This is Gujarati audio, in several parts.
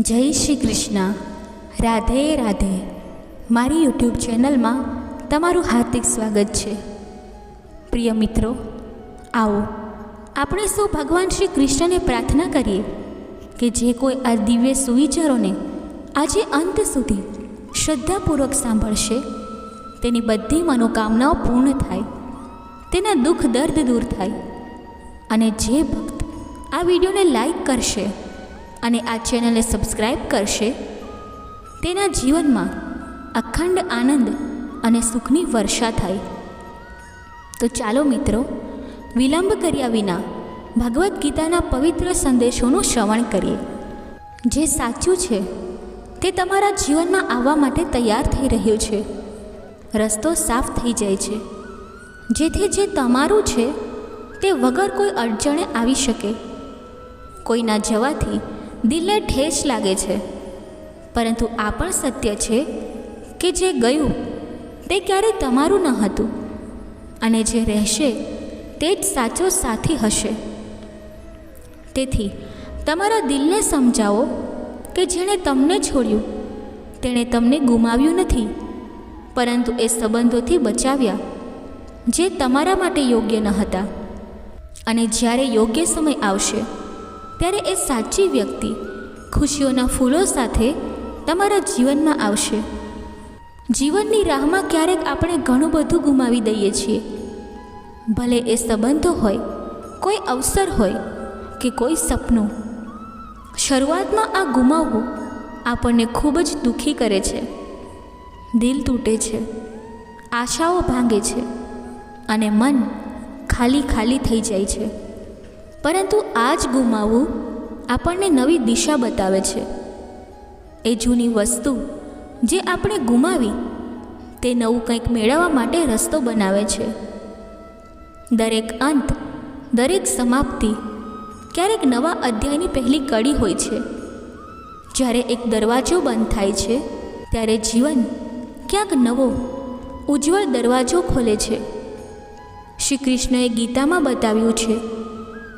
જય શ્રી કૃષ્ણ. રાધે રાધે. મારી યુટ્યુબ ચેનલમાં તમારું હાર્દિક સ્વાગત છે. પ્રિય મિત્રો, આવો, આપણે સૌ ભગવાન શ્રી કૃષ્ણને પ્રાર્થના કરીએ કે જે કોઈ આ દિવ્ય સુવિચારોને આજે અંત સુધી શ્રદ્ધાપૂર્વક સાંભળશે, તેની બધી મનોકામનાઓ પૂર્ણ થાય, તેના દુઃખ દર્દ દૂર થાય, અને જે ભક્ત આ વિડીયોને લાઈક કરશે અને આ ચેનલને સબસ્ક્રાઈબ કરશે. તેના જીવનમાં અખંડ આનંદ અને સુખની વર્ષા થાય. તો ચાલો મિત્રો, વિલંબ કર્યા વિના ભગવદ્ ગીતાના પવિત્ર સંદેશોનું શ્રવણ કરીએ. જે સાચું છે, તે તમારા જીવનમાં આવવા માટે તૈયાર થઈ રહ્યું છે. રસ્તો સાફ થઈ જાય છે. જેથી જે તમારું છે, તે વગર કોઈ અડચણે આવી શકે. કોઈના જવાથી દિલને ઠેસ લાગે છે. પરંતુ આ પણ સત્ય છે કે જે ગયું, તે ક્યારેય તમારું ન હતું. અને જે રહેશે, તે જ સાચો સાથી હશે. તેથી, તમારા દિલને સમજાવો કે જેણે તમને છોડ્યું, તેણે તમને ગુમાવ્યું નથી. પરંતુ એ સંબંધોથી બચાવ્યા, જે તમારા માટે યોગ્ય ન હતા. અને જ્યારે યોગ્ય સમય આવશે ત્યારે એ સાચી વ્યક્તિ ખુશીઓના ફૂલો સાથે તમારા જીવનમાં આવશે. જીવનની રાહમાં ક્યારેક આપણે ઘણું બધું ગુમાવી દઈએ છીએ. ભલે એ સંબંધો હોય, કોઈ અવસર હોય કે કોઈ સપનું, શરૂઆતમાં આ ગુમાવવું આપણને ખૂબ જ દુઃખી કરે છે. દિલ તૂટે છે, આશાઓ ભાંગે છે અને મન ખાલી ખાલી થઈ જાય છે. પરંતુ આ જ ગુમાવવું આપણને નવી દિશા બતાવે છે. એ જૂની વસ્તુ જે આપણે ગુમાવી, તે નવું કંઈક મેળવવા માટે રસ્તો બનાવે છે. દરેક અંત, દરેક સમાપ્તિ ક્યારેક નવા અધ્યાયની પહેલી કડી હોય છે. જ્યારે એક દરવાજો બંધ થાય છે, ત્યારે જીવન ક્યાંક નવો, ઉજ્જવળ દરવાજો ખોલે છે. શ્રી કૃષ્ણએ ગીતામાં બતાવ્યું છે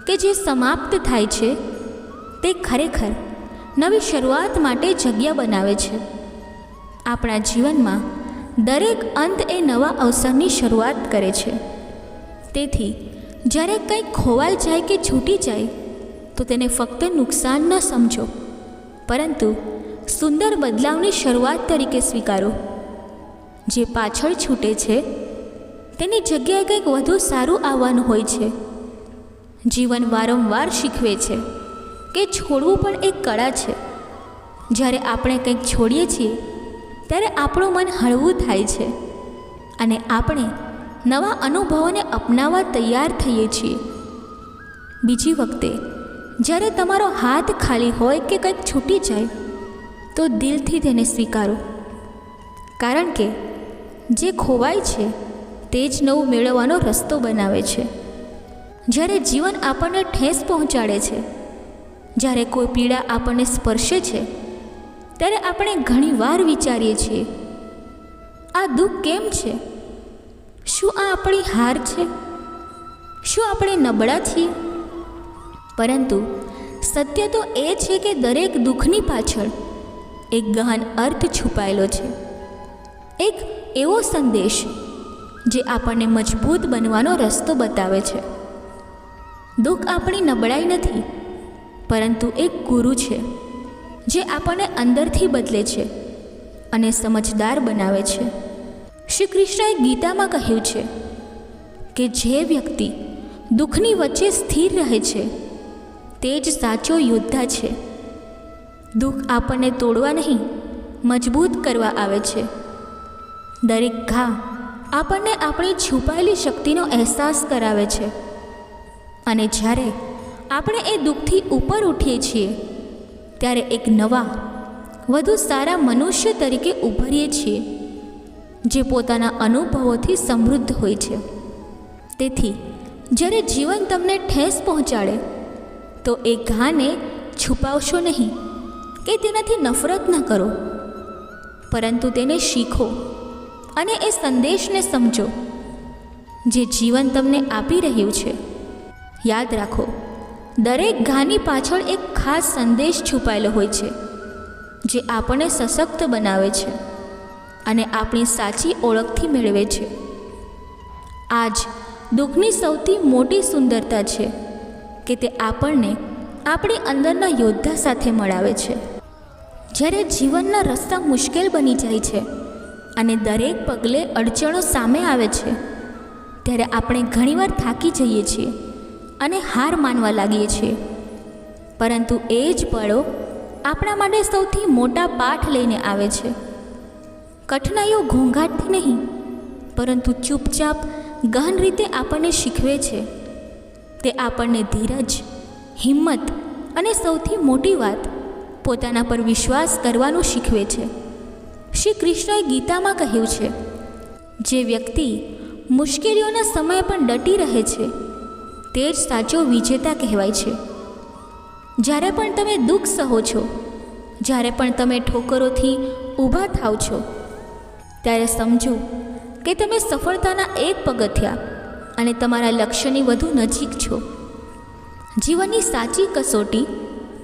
કે જે સમાપ્ત થાય છે, તે ખરેખર નવી શરૂઆત માટે જગ્યા બનાવે છે. આપણા જીવનમાં દરેક અંત એ નવા અવસરની શરૂઆત કરે છે. તેથી, જ્યારે કંઈક ખોવાઈ જાય કે છૂટી જાય, તો તેને ફક્ત નુકસાન ન સમજો. પરંતુ સુંદર બદલાવની શરૂઆત તરીકે સ્વીકારો. જે પાછળ છૂટે છે, તેની જગ્યાએ કંઈક વધુ સારું આવવાનું હોય છે. જીવન વારંવાર શીખવે છે કે છોડવું પણ એક કળા છે. જ્યારે આપણે કંઈક છોડીએ છીએ, ત્યારે આપણું મન હળવું થાય છે અને આપણે નવા અનુભવોને અપનાવવા તૈયાર થઈએ છીએ. બીજી વખતે, જ્યારે તમારો હાથ ખાલી હોય કે કંઈક છૂટી જાય, તો દિલથી તેને સ્વીકારો. કારણ કે, જે ખોવાય છે, તે જ નવું મેળવવાનો રસ્તો બનાવે છે. જ્યારે જીવન આપણને ઠેસ પહોંચાડે છે, જ્યારે કોઈ પીડા આપણને સ્પર્શે છે, ત્યારે આપણે ઘણીવાર વિચારીએ છીએ, આ દુઃખ કેમ છે? શું આ આપણી હાર છે? શું આપણે નબળા છીએ? પરંતુ સત્ય તો એ છે કે દરેક દુઃખની પાછળ એક ગહન અર્થ છુપાયેલો છે, એક એવો સંદેશ જે આપણને મજબૂત બનવાનો રસ્તો બતાવે છે. દુઃખ આપણી નબળાઈ નથી, પરંતુ એક ગુરુ છે, જે આપણને અંદરથી બદલે છે અને સમજદાર બનાવે છે. શ્રી કૃષ્ણએ ગીતામાં કહ્યું છે કે જે વ્યક્તિ દુઃખની વચ્ચે સ્થિર રહે છે, તે જ સાચો યોદ્ધા છે. દુઃખ આપણને તોડવા નહીં, મજબૂત કરવા આવે છે. દરેક ઘા આપણને આપણી છુપાયેલી શક્તિનો અહેસાસ કરાવે છે. અને જ્યારે આપણે એ દુઃખથી ઉપર ઉઠીએ છીએ, ત્યારે એક નવા, વધુ સારા મનુષ્ય તરીકે ઉભરીએ છીએ, જે પોતાના અનુભવોથી સમૃદ્ધ હોય છે. તેથી, જ્યારે જીવન તમને ઠેસ પહોંચાડે, તો એ ઘાને છુપાવશો નહીં કે તેનાથી નફરત ન કરો. પરંતુ તેને શીખો અને એ સંદેશને સમજો, જે જીવન તમને આપી રહ્યું છે. યાદ રાખો, દરેક ઘાની પાછળ એક ખાસ સંદેશ છુપાયેલો હોય છે, જે આપણને સશક્ત બનાવે છે અને આપણી સાચી ઓળખથી મેળવે છે. આજ દુઃખની સૌથી મોટી સુંદરતા છે કે તે આપણને આપણી અંદરના યોદ્ધા સાથે મળાવે છે. જ્યારે જીવનના રસ્તા મુશ્કેલ બની જાય છે અને દરેક પગલે અડચણો સામે આવે છે, ત્યારે આપણે ઘણીવાર થાકી જઈએ છીએ. અને હાર માનવા લાગીએ છીએ. પરંતુ એ જ પળો આપણા માટે સૌથી મોટા પાઠ લઈને આવે છે. કઠિનાઈઓ ઘોંઘાટથી નહીં, પરંતુ ચૂપચાપ, ગહન રીતે આપણને શીખવે છે. તે આપણને ધીરજ, હિંમત અને સૌથી મોટી વાત પોતાના પર વિશ્વાસ કરવાનું શીખવે છે. શ્રી કૃષ્ણએ ગીતામાં કહ્યું છે, જે વ્યક્તિ મુશ્કેલીઓના સમયે પણ ડટી રહે છે તે જ સાચો વિજેતા કહેવાય છે. જ્યારે પણ તમે દુઃખ સહો છો, જ્યારે પણ તમે ઠોકરોથી ઊભા થાવ છો, ત્યારે સમજો કે તમે સફળતાના એક પગથિયા અને તમારા લક્ષ્યની વધુ નજીક છો. જીવનની સાચી કસોટી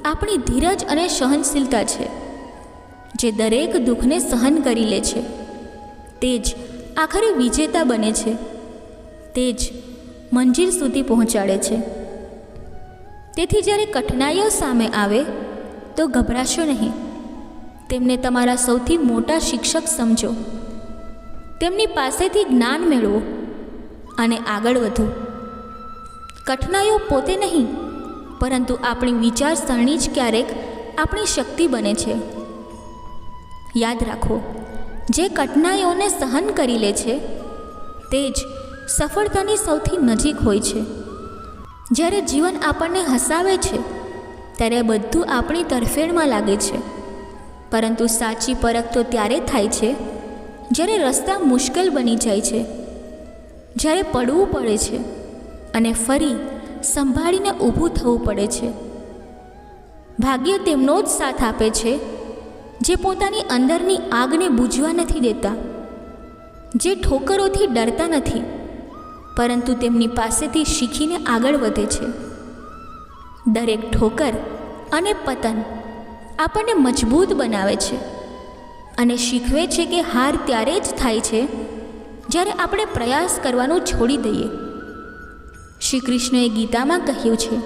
આપણી ધીરજ અને સહનશીલતા છે, જે દરેક દુઃખને સહન કરી લે છે. તે જ આખરે વિજેતા બને છે. તે જ મંજિલ સુધી પહોંચાડે છે. તેથી જ્યારે કઠિનાઈઓ સામે આવે, તો ગભરાશો નહીં. તેમને તમારા સૌથી મોટા શિક્ષક સમજો. તેમની પાસેથી જ્ઞાન મેળવો અને આગળ વધો. કઠિનાઈઓ પોતે નહીં, પરંતુ આપણી વિચારસરણી જ ક્યારેક આપણી શક્તિ બને છે. યાદ રાખો, જે કઠિનાઈઓને સહન કરી લે છે, તે જ સફળતાની સૌથી નજીક હોય છે. જ્યારે જીવન આપણને હસાવે છે, ત્યારે બધું આપણી તરફેણમાં લાગે છે. પરંતુ સાચી પરખ તો ત્યારે થાય છે, જ્યારે રસ્તા મુશ્કેલ બની જાય છે, જ્યારે પડવું પડે છે અને ફરી સંભાળીને ઊભું થવું પડે છે. ભાગ્ય તેમનો જ સાથ આપે છે, જે પોતાની અંદરની આગને બૂઝવા નથી દેતા, જે ઠોકરોથી ડરતા નથી. પરંતુ તેમની પાસેથી શીખીને આગળ વધે છે. દરેક ઠોકર અને પતન આપણને મજબૂત બનાવે છે અને શીખવે છે કે હાર ત્યારે જ થાય છે જ્યારે આપણે પ્રયાસ કરવાનું છોડી દઈએ. શ્રી કૃષ્ણએ ગીતામાં કહ્યું છે,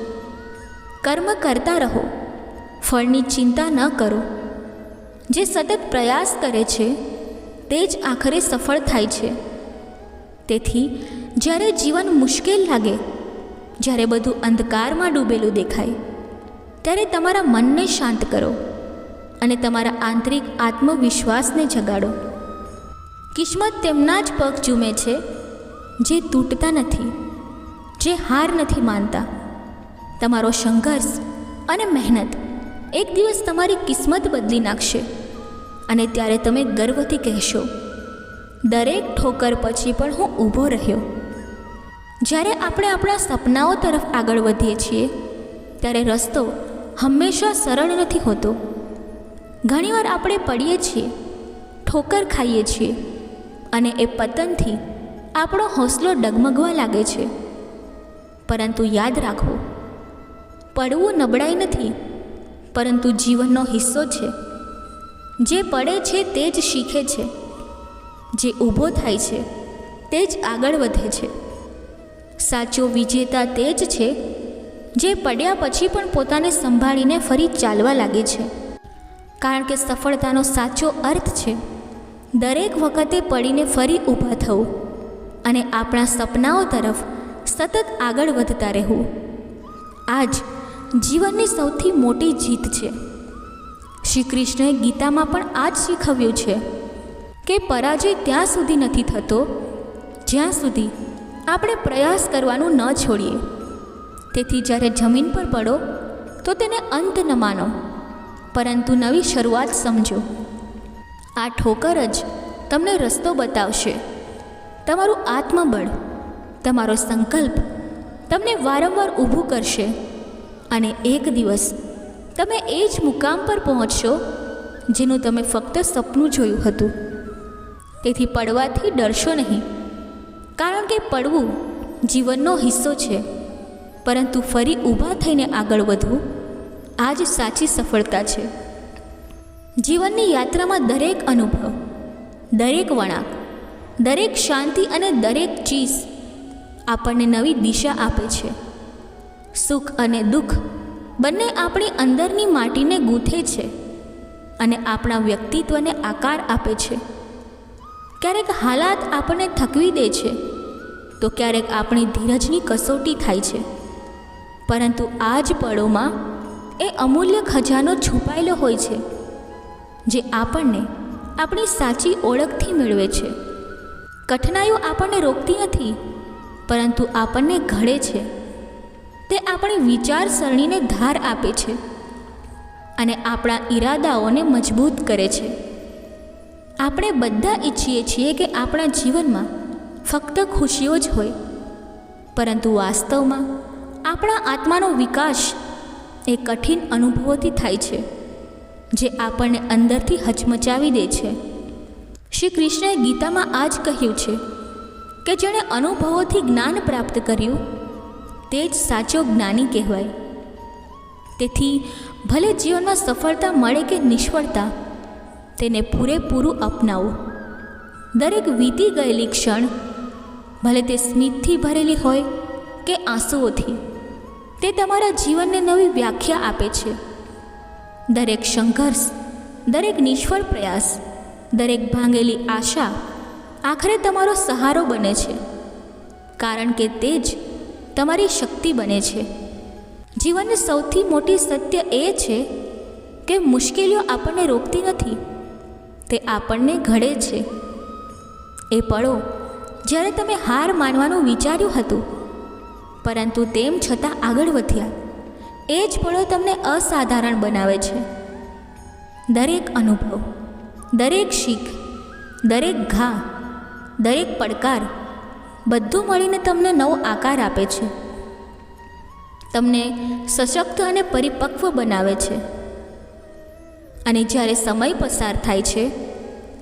કર્મ કરતા રહો, ફળની ચિંતા ન કરો. જે સતત પ્રયાસ કરે છે, તે જ આખરે સફળ થાય છે. તેથી જ્યારે જીવન મુશ્કેલ લાગે, જ્યારે બધું અંધકારમાં ડૂબેલું દેખાય, ત્યારે તમારા મનને શાંત કરો અને તમારા આંતરિક આત્મવિશ્વાસને જગાડો. કિસ્મત તેમના જ પગ ચૂમે છે, જે તૂટતા નથી, જે હાર નથી માનતા. તમારો સંઘર્ષ અને મહેનત એક દિવસ તમારી કિસ્મત બદલી નાખશે અને ત્યારે તમે ગર્વથી કહેશો, દરેક ઠોકર પછી પણ હું ઊભો રહ્યો. જ્યારે આપણે આપણા સપનાઓ તરફ આગળ વધીએ છીએ, ત્યારે રસ્તો હંમેશા સરળ નથી હોતો. ઘણીવાર આપણે પડીએ છીએ, ઠોકર ખાઈએ છીએ, અને એ પતનથી આપણો હોંસલો ડગમગવા લાગે છે. પરંતુ યાદ રાખો, પડવું નબળાઈ નથી, પરંતુ જીવનનો હિસ્સો છે. જે પડે છે તે જ શીખે છે. જે ઊભો થાય છે, તે જ આગળ વધે છે. સાચો વિજેતા તે જ છે, જે પડ્યા પછી પણ પોતાને સંભાળીને ફરી ચાલવા લાગે છે. કારણ કે સફળતાનો સાચો અર્થ છે, દરેક વખતે પડીને ફરી ઊભા થવું અને આપણા સપનાઓ તરફ સતત આગળ વધતા રહેવું. આ જ જીવનની સૌથી મોટી જીત છે. શ્રી કૃષ્ણએ ગીતામાં પણ આ જ શીખવ્યું છે કે પરાજય ત્યાં સુધી નથી થતો, જ્યાં સુધી આપણે પ્રયાસ કરવાનું ન છોડીએ. તેથી જ્યારે જમીન પર પડો, તો તેને અંત ન માનો. પરંતુ નવી શરૂઆત સમજો. આ ઠોકર જ તમને રસ્તો બતાવશે. તમારું આત્મબળ, તમારો સંકલ્પ તમને વારંવાર ઊભું કરશે. અને એક દિવસ તમે એ જ મુકામ પર પહોંચશો, જેનું તમે ફક્ત સપનું જોયું હતું. તેથી પડવાથી ડરશો નહીં. કારણ કે પડવું જીવનનો હિસ્સો છે. પરંતુ ફરી ઊભા થઈને આગળ વધવું આ જ સાચી સફળતા છે. જીવનની યાત્રામાં દરેક અનુભવ, દરેક વળાંક, દરેક શાંતિ અને દરેક ચીજ આપણને નવી દિશા આપે છે. સુખ અને દુઃખ બંને આપણી અંદરની માટીને ગૂંથે છે અને આપણા વ્યક્તિત્વને આકાર આપે છે. ક્યારેક હાલાત આપણને થકવી દે છે તો ક્યારેક આપણી ધીરજની કસોટી થાય છે. પરંતુ આ જ પળોમાં એ અમૂલ્ય ખજાનો છુપાયેલો હોય છે, જે આપણને આપણી સાચી ઓળખથી મેળવે છે. કઠિનાઈઓ આપણને રોકતી નથી, પરંતુ આપણને ઘડે છે. તે આપણી વિચારસરણીને ધાર આપે છે અને આપણા ઈરાદાઓને મજબૂત કરે છે. આપણે બધા ઈચ્છીએ છીએ કે આપણા જીવનમાં ફક્ત ખુશીઓ જ હોય. પરંતુ વાસ્તવમાં આપણા આત્માનો વિકાસ એ કઠિન અનુભવોથી થાય છે, જે આપણને અંદરથી હચમચાવી દે છે. શ્રી કૃષ્ણએ ગીતામાં આ જ કહ્યું છે કે જેણે અનુભવોથી જ્ઞાન પ્રાપ્ત કર્યું, તે જ સાચો જ્ઞાની કહેવાય. તેથી ભલે જીવનમાં સફળતા મળે કે નિષ્ફળતા, તેને પૂરેપૂરું અપનાવો. દરેક વીતી ગયેલી ક્ષણ ભલે તે સ્મિતથી ભરેલી હોય કે આંસુઓથી, તે તમારા જીવનને નવી વ્યાખ્યા આપે છે. દરેક સંઘર્ષ, દરેક નિષ્ફળ પ્રયાસ, દરેક ભાંગેલી આશા આખરે તમારો સહારો બને છે. કારણ કે તે જ તમારી શક્તિ બને છે. જીવનની સૌથી મોટી સત્ય એ છે કે મુશ્કેલીઓ આપણને રોકતી નથી, તે આપણને ઘડે છે. એ પળો જ્યારે તમે હાર માનવાનું વિચાર્યું હતું. પરંતુ તેમ છતાં આગળ વધ્યા. એ જ પળો તમને અસાધારણ બનાવે છે. દરેક અનુભવ, દરેક શીખ, દરેક ઘા, દરેક પડકાર બધું મળીને તમને નવો આકાર આપે છે. તમને સશક્ત અને પરિપક્વ બનાવે છે. અને જ્યારે સમય પસાર થાય છે,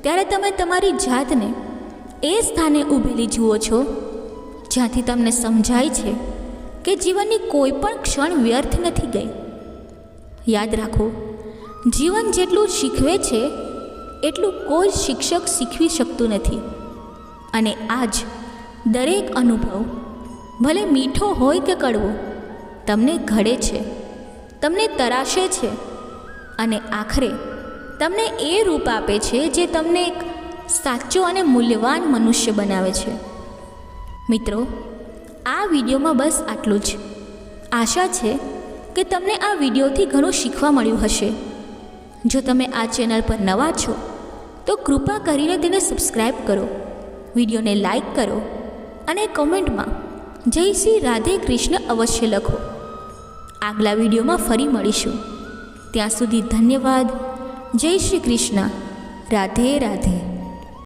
ત્યારે તમે તમારી જાતને એ સ્થાને ઊભેલી જુઓ છો, જ્યાંથી તમને સમજાય છે કે જીવનની કોઈ પણ ક્ષણ વ્યર્થ નથી ગઈ. યાદ રાખો, જીવન જેટલું શીખવે છે, એટલું કોઈ શિક્ષક શીખવી શકતું નથી. અને આજ દરેક અનુભવ, ભલે મીઠો હોય કે કડવો, તમને ઘડે છે, તમને તરાશે છે, અને આખરે તમને એ રૂપ આપે છે જે તમને એક સાચો અને મૂલ્યવાન મનુષ્ય બનાવે છે. મિત્રો, આ વિડીયોમાં બસ આટલું જ. આશા છે કે તમને આ વિડીયોથી ઘણું શીખવા મળ્યું હશે. જો તમે આ ચેનલ પર નવા છો, તો કૃપા કરીને તેને સબસ્ક્રાઈબ કરો, વિડીયોને લાઈક કરો અને કોમેન્ટમાં જય શ્રી રાધે કૃષ્ણ અવશ્ય લખો. આગલા વિડીયોમાં ફરી મળીશું. ત્યાં સુધી ધન્યવાદ. જય શ્રી કૃષ્ણ. રાધે રાધે.